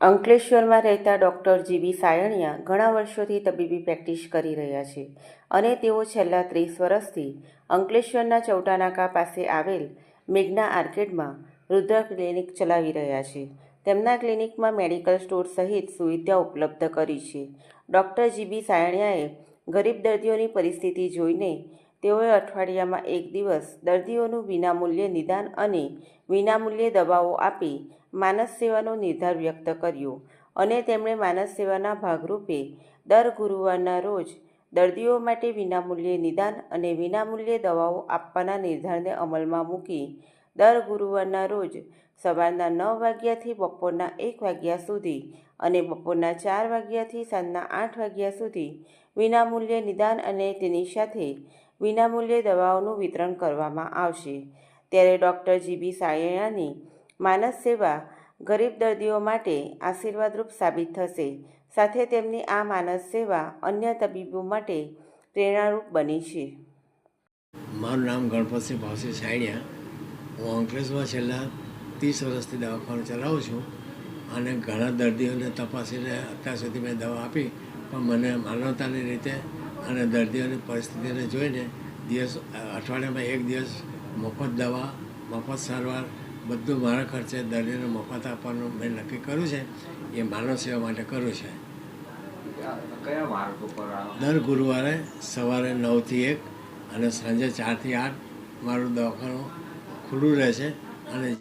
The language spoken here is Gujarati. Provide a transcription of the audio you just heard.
અંકલેશ્વરમાં રહેતા ડૉક્ટર જીબી સાયણિયા ઘણા વર્ષોથી તબીબી પ્રેક્ટિસ કરી રહ્યા છે અને તેઓ છેલ્લા ત્રીસ વર્ષથી અંકલેશ્વરના ચૌટાનાકા પાસે આવેલ મેઘના આર્કેડમાં રુદ્ર ક્લિનિક ચલાવી રહ્યા છે. તેમના ક્લિનિકમાં મેડિકલ સ્ટોર સહિત સુવિધા ઉપલબ્ધ કરી છે. ડૉક્ટર જીબી સાયણિયાએ ગરીબ દર્દીઓની પરિસ્થિતિ જોઈને તેઓએ અઠવાડિયામાં એક દિવસ દર્દીઓનું વિનામૂલ્યે નિદાન અને વિનામૂલ્યે દવાઓ આપી માનસ સેવાનો નિર્ધાર વ્યક્ત કર્યો અને તેમણે માનસ સેવાના ભાગરૂપે દર ગુરુવારના રોજ દર્દીઓ માટે વિનામૂલ્યે નિદાન અને વિનામૂલ્યે દવાઓ આપવાના નિર્ધારને અમલમાં મૂકી દર ગુરુવારના રોજ સવારના નવ વાગ્યાથી બપોરના એક વાગ્યા સુધી અને બપોરના ચાર વાગ્યાથી સાંજના આઠ વાગ્યા સુધી વિનામૂલ્યે નિદાન અને તેની સાથે વિનામૂલ્યે દવાઓનું વિતરણ કરવામાં આવશે. ત્યારે ડૉક્ટર જીબી સાયણાની માનસ સેવા ગરીબ દર્દીઓ માટે આશીર્વાદરૂપ સાબિત થશે. સાથે તેમની આ માનસ સેવા અન્ય તબીબો માટે પ્રેરણારૂપ બની છે. મારું નામ ગણપતસિંહ ભાવસિંહ સાયણિયા. હું અંકલેશ્વરમાં છેલ્લા ત્રીસ વર્ષથી દવાખાનું ચલાવું છું અને ઘણા દર્દીઓને તપાસીને અત્યાર સુધી મેં દવા આપી, પણ મને માનવતાની રીતે અને દર્દીઓની પરિસ્થિતિને જોઈને દિવસ અઠવાડિયામાં એક દિવસ મફત દવા મફત સારવાર બધું મારા ખર્ચે દર્દીને મફત આપવાનું મેં નક્કી કર્યું છે. એ માનવ સેવા માટે કર્યું છે. દર ગુરુવારે સવારે નવથી એક અને સાંજે ચારથી આઠ મારું દવાખાનું ખુલ્લું રહે છે અને